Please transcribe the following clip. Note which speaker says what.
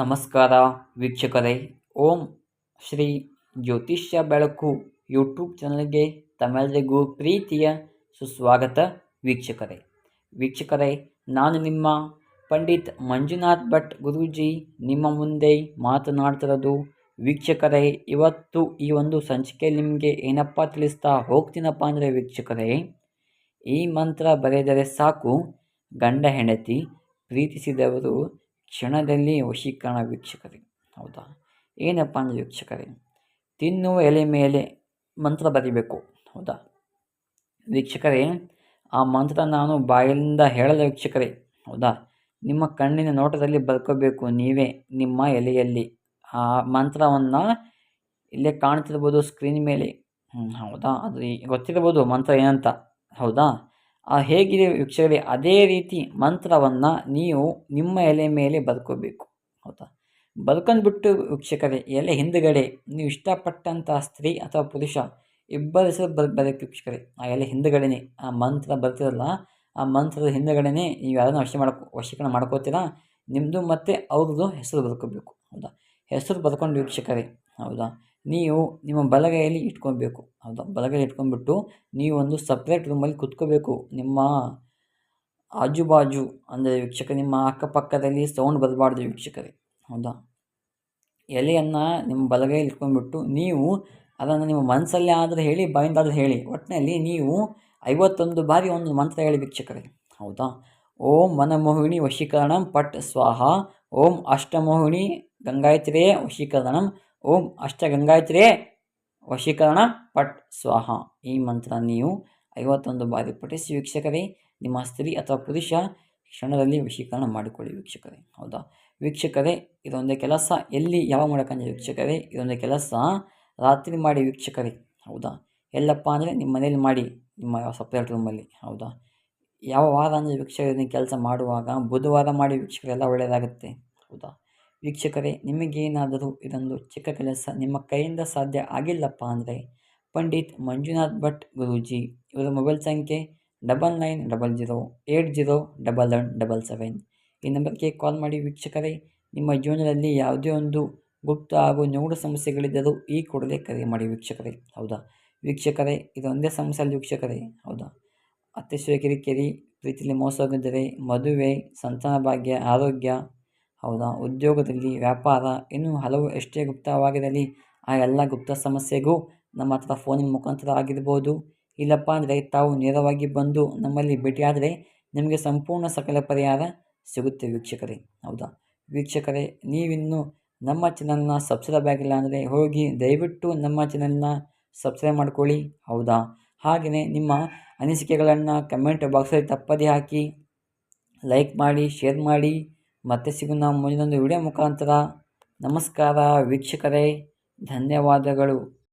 Speaker 1: ನಮಸ್ಕಾರ ವೀಕ್ಷಕರೇ. ಓಂ ಶ್ರೀ ಜ್ಯೋತಿಷ್ಯ ಬೆಳಕು ಯೂಟ್ಯೂಬ್ ಚಾನಲ್ಗೆ ತಮ್ಮೆಲ್ಲರಿಗೂ ಪ್ರೀತಿಯ ಸುಸ್ವಾಗತ ವೀಕ್ಷಕರೇ. ವೀಕ್ಷಕರೇ, ನಾನು ನಿಮ್ಮ ಪಂಡಿತ್ ಮಂಜುನಾಥ್ ಭಟ್ ಗುರೂಜಿ. ನಿಮ್ಮ ಮುಂದೆ ಮಾತನಾಡ್ತಿರೋದು ವೀಕ್ಷಕರೇ, ಇವತ್ತು ಈ ಒಂದು ಸಂಚಿಕೆ ನಿಮಗೆ ಏನಪ್ಪ ತಿಳಿಸ್ತಾ ಹೋಗ್ತೀನಪ್ಪ ಅಂದರೆ ವೀಕ್ಷಕರೇ, ಈ ಮಂತ್ರ ಬರೆದರೆ ಸಾಕು. ಗಂಡ ಹೆಂಡತಿ ಪ್ರೀತಿಸಿದವರು ಕ್ಷಣದಲ್ಲಿ ವಶೀಕರಣ ವೀಕ್ಷಕರೇ. ಹೌದಾ? ಏನಪ್ಪ ಅಂದರೆ ವೀಕ್ಷಕರೇ, ತಿನ್ನುವ ಎಲೆ ಮೇಲೆ ಮಂತ್ರ ಬರಿಬೇಕು. ಹೌದಾ? ವೀಕ್ಷಕರೇ, ಆ ಮಂತ್ರ ನಾನು ಬಾಯಿಂದ ಹೇಳಲ್ಲ ವೀಕ್ಷಕರೇ. ಹೌದಾ? ನಿಮ್ಮ ಕಣ್ಣಿನ ನೋಟದಲ್ಲಿ ಬರ್ಕೋಬೇಕು. ನೀವೇ ನಿಮ್ಮ ಎಲೆಯಲ್ಲಿ ಆ ಮಂತ್ರವನ್ನು ಇಲ್ಲೇ ಕಾಣ್ತಿರ್ಬೋದು ಸ್ಕ್ರೀನ್ ಮೇಲೆ. ಹ್ಞೂ ಹೌದಾ? ಅದು ಗೊತ್ತಿರ್ಬೋದು ಮಂತ್ರ ಏನಂತ. ಹೌದಾ? ಹೇಗಿದೆ ವೀಕ್ಷಕರೇ, ಅದೇ ರೀತಿ ಮಂತ್ರವನ್ನು ನೀವು ನಿಮ್ಮ ಎಲೆ ಮೇಲೆ ಬದುಕೋಬೇಕು. ಹೌದಾ? ಬರ್ಕೊಂಡ್ಬಿಟ್ಟು ವೀಕ್ಷಕರೇ, ಎಲೆ ಹಿಂದುಗಡೆ, ನೀವು ಇಷ್ಟಪಟ್ಟಂಥ ಸ್ತ್ರೀ ಅಥವಾ ಪುರುಷ, ಇಬ್ಬರ ಹೆಸರು ಬರ್ ವೀಕ್ಷಕರೇ, ಆ ಎಲೆ ಹಿಂದುಗಡೆನೆ, ಆ ಮಂತ್ರ ಬರ್ತಿರಲ್ಲ, ಆ ಮಂತ್ರದ ಹಿಂದುಗಡೆನೆ ನೀವು ಯಾರನ್ನ ವಶ ಮಾಡ್ಕೊ, ವಶೀಕರಣ ಮಾಡ್ಕೋತೀರಾ? ನಿಮ್ಮದು ಮತ್ತು ಅವ್ರದ್ದು ಹೆಸರು ಬದುಕೋಬೇಕು. ಹೌದಾ? ಹೆಸರು ಬರ್ಕೊಂಡು ವೀಕ್ಷಕರೇ, ಹೌದಾ? ನೀವು ನಿಮ್ಮ ಬಲಗೈಯಲ್ಲಿ ಇಟ್ಕೊಬೇಕು. ಹೌದಾ? ಬಲಗೈಲಿ ಇಟ್ಕೊಂಡ್ಬಿಟ್ಟು ನೀವು ಒಂದು ಸಪ್ರೇಟ್ ರೂಮಲ್ಲಿ ಕುತ್ಕೋಬೇಕು. ನಿಮ್ಮ ಆಜು ಬಾಜು ಅಂದರೆ ವೀಕ್ಷಕ ನಿಮ್ಮ ಅಕ್ಕಪಕ್ಕದಲ್ಲಿ ಸೌಂಡ್ ಬರಬಾರ್ದು ವೀಕ್ಷಕರೇ. ಹೌದಾ? ಎಲೆಯನ್ನು ನಿಮ್ಮ ಬಲಗೈಯಲ್ಲಿ ಇಟ್ಕೊಂಡ್ಬಿಟ್ಟು ನೀವು ಅದನ್ನು ನಿಮ್ಮ ಮನಸ್ಸಲ್ಲೇ ಆದರೆ ಹೇಳಿ ಬಾಯಿಂದಾದರೂ ಹೇಳಿ. ಒಟ್ಟಿನಲ್ಲಿ ನೀವು ಐವತ್ತೊಂದು ಬಾರಿ ಒಂದು ಮಂತ್ರ ಹೇಳಿ ವೀಕ್ಷಕರೇ. ಹೌದಾ? ಓಂ ಮನಮೋಹಿಣಿ ವಶೀಕರಣಂ ಪಟ್ ಸ್ವಾಹ. ಓಂ ಅಷ್ಟಮೋಹಿಣಿ ಗಂಗಾಯತ್ರಿಯೇ ವಶೀಕರಣಂ. ಓಂ ಅಷ್ಟಗಂಗಾಯತ್ರಿಯೇ ವಶೀಕರಣ ಪಟ್ ಸ್ವಾಹ. ಈ ಮಂತ್ರ ನೀವು ಐವತ್ತೊಂದು ಬಾರಿ ಪಠಿಸಿ ವೀಕ್ಷಕರೇ, ನಿಮ್ಮ ಸ್ತ್ರೀ ಅಥವಾ ಪುರುಷ ಕ್ಷಣದಲ್ಲಿ ವಶೀಕರಣ ಮಾಡಿಕೊಳ್ಳಿ ವೀಕ್ಷಕರೇ. ಹೌದಾ? ವೀಕ್ಷಕರೇ, ಇದೊಂದೇ ಕೆಲಸ. ಎಲ್ಲಿ, ಯಾವ ಮೂಲಕ ವೀಕ್ಷಕರೇ, ಇದೊಂದೇ ಕೆಲಸ. ರಾತ್ರಿ ಮಾಡಿ ವೀಕ್ಷಕರೇ. ಹೌದಾ? ಎಲ್ಲಪ್ಪ ಅಂದರೆ ನಿಮ್ಮ ಮನೇಲಿ ಮಾಡಿ, ನಿಮ್ಮ ಸಪ್ರೇಟ್ ರೂಮಲ್ಲಿ. ಹೌದಾ? ಯಾವ ವಾರ ಅಂದರೆ ವೀಕ್ಷಕರೇ ಕೆಲಸ ಮಾಡುವಾಗ ಬುಧವಾರ ಮಾಡಿ ವೀಕ್ಷಕರೆಲ್ಲ ಒಳ್ಳೆಯದಾಗುತ್ತೆ ಹೌದಾ? ವೀಕ್ಷಕರೇ, ನಿಮಗೇನಾದರೂ ಇದೊಂದು ಚಿಕ್ಕ ಕೆಲಸ ನಿಮ್ಮ ಕೈಯಿಂದ ಸಾಧ್ಯ ಆಗಿಲ್ಲಪ್ಪ ಅಂದರೆ ಪಂಡಿತ್ ಮಂಜುನಾಥ್ ಭಟ್ ಗುರೂಜಿ. ಇವರ ಮೊಬೈಲ್ ಸಂಖ್ಯೆ double nine double zero eight zero double one double seven. ಈ ನಂಬರ್ಗೆ ಕಾಲ್ ಮಾಡಿ ವೀಕ್ಷಕರೇ, ನಿಮ್ಮ ಜೀವನದಲ್ಲಿ ಯಾವುದೇ ಒಂದು ಗುಪ್ತ ಹಾಗೂ ನಿಗೂಢ ಸಮಸ್ಯೆಗಳಿದ್ದರೂ ಈ ಕೂಡಲೇ ಕರೆ ಮಾಡಿ ವೀಕ್ಷಕರೇ. ಹೌದಾ? ವೀಕ್ಷಕರೇ ಇದೊಂದೇ ಸಮಸ್ಯೆ ಅಲ್ಲಿ ವೀಕ್ಷಕರೇ. ಹೌದಾ? ಅತಿಶಯ ಕಿರಿಕಿರಿ ಪ್ರೀತಿಯಲ್ಲಿ ಮೋಸ ಹೋಗಿದ್ದರೆ ಮದುವೆ, ಸಂತಾನ ಭಾಗ್ಯ, ಆರೋಗ್ಯ ಹೌದಾ? ಉದ್ಯೋಗದಲ್ಲಿ ವ್ಯಾಪಾರ ಇನ್ನೂ ಹಲವು ಎಷ್ಟೇ ಗುಪ್ತವಾಗಿರಲಿ, ಆ ಎಲ್ಲ ಗುಪ್ತ ಸಮಸ್ಯೆಗೂ ನಮ್ಮ ಹತ್ರ ಫೋನಿನ ಮುಖಾಂತರ ಆಗಿರ್ಬೋದು. ಇಲ್ಲಪ್ಪ ಅಂದರೆ ತಾವು ನೇರವಾಗಿ ಬಂದು ನಮ್ಮಲ್ಲಿ ಭೇಟಿಯಾದರೆ ನಿಮಗೆ ಸಂಪೂರ್ಣ ಸಕಲ ಪರಿಹಾರ ಸಿಗುತ್ತೆ ವೀಕ್ಷಕರೇ. ಹೌದಾ? ವೀಕ್ಷಕರೇ, ನೀವಿನ್ನು ನಮ್ಮ ಚಾನಲ್ನ ಸಬ್ಸ್ಕ್ರೈಬ್ ಆಗಿಲ್ಲ ಅಂದರೆ ಹೋಗಿ ದಯವಿಟ್ಟು ನಮ್ಮ ಚಾನಲ್ನ ಸಬ್ಸ್ಕ್ರೈಬ್ ಮಾಡ್ಕೊಳ್ಳಿ. ಹೌದಾ? ಹಾಗೆಯೇ ನಿಮ್ಮ ಅನಿಸಿಕೆಗಳನ್ನು ಕಮೆಂಟ್ ಬಾಕ್ಸಲ್ಲಿ ತಪ್ಪದೇ ಹಾಕಿ ಲೈಕ್ ಮಾಡಿ ಶೇರ್ ಮಾಡಿ. ಮತ್ತೆ ಸಿಗೋಣ ಮುಂದಿನೊಂದು ವಿಡಿಯೋ ಮುಖಾಂತರ ನಮಸ್ಕಾರ ವೀಕ್ಷಕರೇ ಧನ್ಯವಾದಗಳು.